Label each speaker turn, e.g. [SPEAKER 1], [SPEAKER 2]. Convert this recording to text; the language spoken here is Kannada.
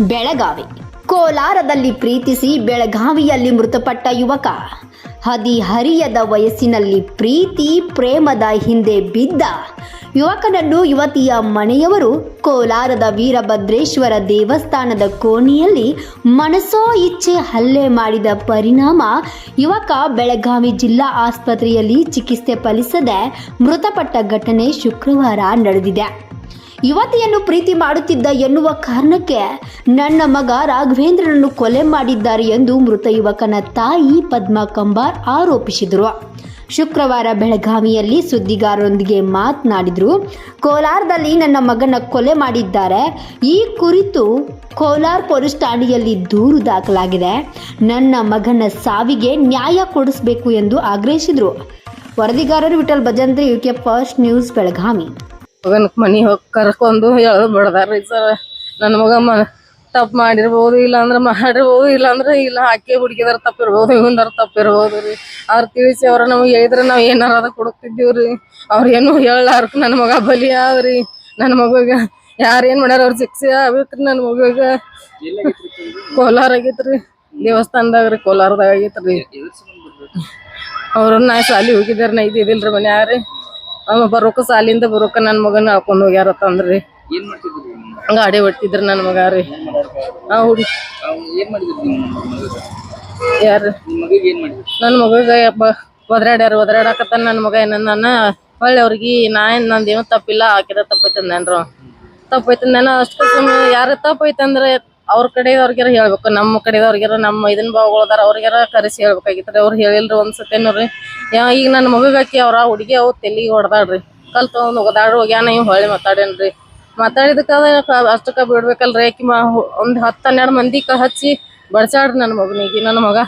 [SPEAKER 1] ಬೆಳಗಾವಿ. ಕೋಲಾರದಲ್ಲಿ ಪ್ರೀತಿಸಿ ಬೆಳಗಾವಿಯಲ್ಲಿ ಮೃತಪಟ್ಟ ಯುವಕ. ಹದಿಹರಿಯದ ವಯಸ್ಸಿನಲ್ಲಿ ಪ್ರೀತಿ, ಪ್ರೇಮದ ಹಿಂದೆ ಬಿದ್ದ ಯುವಕನನ್ನು ಯುವತಿಯ ಮನೆಯವರು ಕೋಲಾರದ ವೀರಭದ್ರೇಶ್ವರ ದೇವಸ್ಥಾನದ ಕೋಣೆಯಲ್ಲಿ ಮನಸೋ ಇಚ್ಛೆ ಹಲ್ಲೆ ಮಾಡಿದ ಪರಿಣಾಮ ಯುವಕ ಬೆಳಗಾವಿ ಜಿಲ್ಲಾ ಆಸ್ಪತ್ರೆಯಲ್ಲಿ ಚಿಕಿತ್ಸೆ ಫಲಿಸದೆ ಮೃತಪಟ್ಟ ಘಟನೆ ಶುಕ್ರವಾರ ನಡೆದಿದೆ. ಯುವತಿಯನ್ನು ಪ್ರೀತಿ ಮಾಡುತ್ತಿದ್ದ ಎನ್ನುವ ಕಾರಣಕ್ಕೆ ನನ್ನ ಮಗ ರಾಘವೇಂದ್ರನನ್ನು ಕೊಲೆ ಮಾಡಿದ್ದಾರೆ ಎಂದು ಮೃತ ಯುವಕನ ತಾಯಿ ಪದ್ಮಾ ಕಂಬಾರ್ ಆರೋಪಿಸಿದರು. ಶುಕ್ರವಾರ ಬೆಳಗಾವಿಯಲ್ಲಿ ಸುದ್ದಿಗಾರರೊಂದಿಗೆ ಮಾತನಾಡಿದರು, ಕೋಲಾರದಲ್ಲಿ ನನ್ನ ಮಗನ ಕೊಲೆ ಮಾಡಿದ್ದಾರೆ. ಈ ಕುರಿತು ಕೋಲಾರ ಪೊಲೀಸ್ ಠಾಣೆಯಲ್ಲಿ ದೂರು ದಾಖಲಾಗಿದೆ. ನನ್ನ ಮಗನ ಸಾವಿಗೆ ನ್ಯಾಯ ಕೊಡಿಸಬೇಕು ಎಂದು ಆಗ್ರಹಿಸಿದರು. ವರದಿಗಾರರು Vithal Bhajantri, UK first news, Belagavi.
[SPEAKER 2] ಮಗನ ಮನಿ ಹೋಗಿ ಕರ್ಕೊಂಡು ಎಳ್ದು ಬಿಡದಾರ್ರಿ ಸರ್ ನನ್ನ ಮಗ ಮ ತಪ್ಪು ಮಾಡಿರ್ಬೋದು ಇಲ್ಲ ಅಂದ್ರೆ ಮಾಡಿರ್ಬೋದು ಇಲ್ಲ ಅಂದ್ರೆ ಇಲ್ಲ ಹಾಕಿ ಹುಡುಗಿದಾರ ತಪ್ಪಿರ್ಬೋದು ಇವಂದಾರ ತಪ್ಪಿರ್ಬೋದು ರೀ. ಅವ್ರು ತಿಳಿಸಿ ಅವ್ರ ನಮಗೆ ಹೇಳಿದ್ರೆ ನಾವು ಏನಾರ ಅದ ಕೊಡ್ತಿದ್ದೀವಿ ರೀ. ಅವ್ರು ಏನು ಹೇಳಾರ್ಕ ನನ್ನ ಮಗ ಬಲಿ ಆದ್ರಿ ನನ್ನ ಮಗುಗೆ ಯಾರು ಏನು ಮಾಡ್ಯಾರ ಅವ್ರ ಶಿಕ್ಷೆ ಆಗ್ಬೇಕ್ರಿ ನನ್ನ ಮಗಗ. ಕೋಲಾರ ಆಗೈತ್ರಿ ದೇವಸ್ಥಾನದಾಗ ರೀ ಕೋಲಾರದಾಗ ಆಗೈತ್ರಿ ಅವ್ರನ್ನ ಸಾಲಿ ಹೋಗಿದಾರ ನಾ ಇದ್ದಿದ್ದಿಲ್ರಿ ಮನೆ ರೀ ಅವ ಬರೋಕ ಸಾಲಿಂದ ಬರೋಕ ನನ್ನ ಮಗನ ಹಾಕೊಂಡು ಹೋಗ್ಯಾರ ತಂದ್ರಿ.
[SPEAKER 3] ಏನ್ ಮಾಡ್ತಿದ್ರಿ?
[SPEAKER 2] ಗಾಡಿ ಹೊಡ್ತಿದ್ರ ನನ್ನ ಮಗ ರೀ. ಆ ಹುಡಿ
[SPEAKER 3] ಅವ್ನು ಏನ್ ಮಾಡಿದ್ರಿ ನಿಮ್ಮ ಮಗಗ?
[SPEAKER 2] ಯಾರು?
[SPEAKER 3] ನಿಮ್ ಮಗಿಗೆ ಏನ್ ಮಾಡಿದ್ರಿ?
[SPEAKER 2] ನನ್ನ ಮಗಗ ಒದ್ರಾಡ್ಯಾರ ಒದ್ರಾಡಕತ್ತಾನ ನನ್ನ ಮಗ ಏನನ್ನ ಹೊಳ್ಳಿ ಅವ್ರಿಗೆ ನಾ ಏನ್ ನಂದೇನು ತಪ್ಪಿಲ್ಲ ಹಾಕಿದ ತಪ್ಪೈತೆ ಅಂದ್ರಿ ತಪ್ಪೈತೆ ನಾನು ಅಷ್ಟು ಯಾರ ತಪ್ಪೈತೆ ಅಂದ್ರೆ ಅವ್ರ ಕಡೆದವ್ರಿಗಾರ ಹೇಳ್ಬೇಕು ನಮ್ಮ ಕಡೆದವ್ರಿಗಾರ ನಮ್ಮ ಇದನ್ ಭಾವಗಳದಾರ ಅವ್ರಿಗಾರ ಕರೆಸಿ ಹೇಳ್ಬೇಕಾಗಿತ್ರಿ ಅವ್ರು ಹೇಳಿಲ್ರಿ ಒಂದ್ ಸತೇನು ರೀ ಈಗ ನನ್ನ ಮಗು ಹಾಕಿ ಅವ್ರ ಹುಡುಗಿ ಅವ್ ತೆಲಿಗೆ ಹೊಡೆದಾಡ್ರಿ ಕಲ್ ತಗೊಂಡು ಹೋಗದಾಡ್ರಿ ಹೋಗ್ಯಾನ ಹೊಳ್ಳಿ ಮಾತಾಡೇನ್ರಿ. ಮಾತಾಡಿದಕ್ಕ ಅಷ್ಟಕ್ಕ ಬಿಡ್ಬೇಕಲ್ರಿ. ಆಕಿ ಮಾ, ಒಂದು ಹತ್ತು ಹನ್ನೆರಡು ಮಂದಿ ಕ ಹಚ್ಚಿ ಬಡ್ಸಾಡ್ರಿ ನನ್ನ ಮಗನಿಗೆ, ನನ್ನ ಮಗ.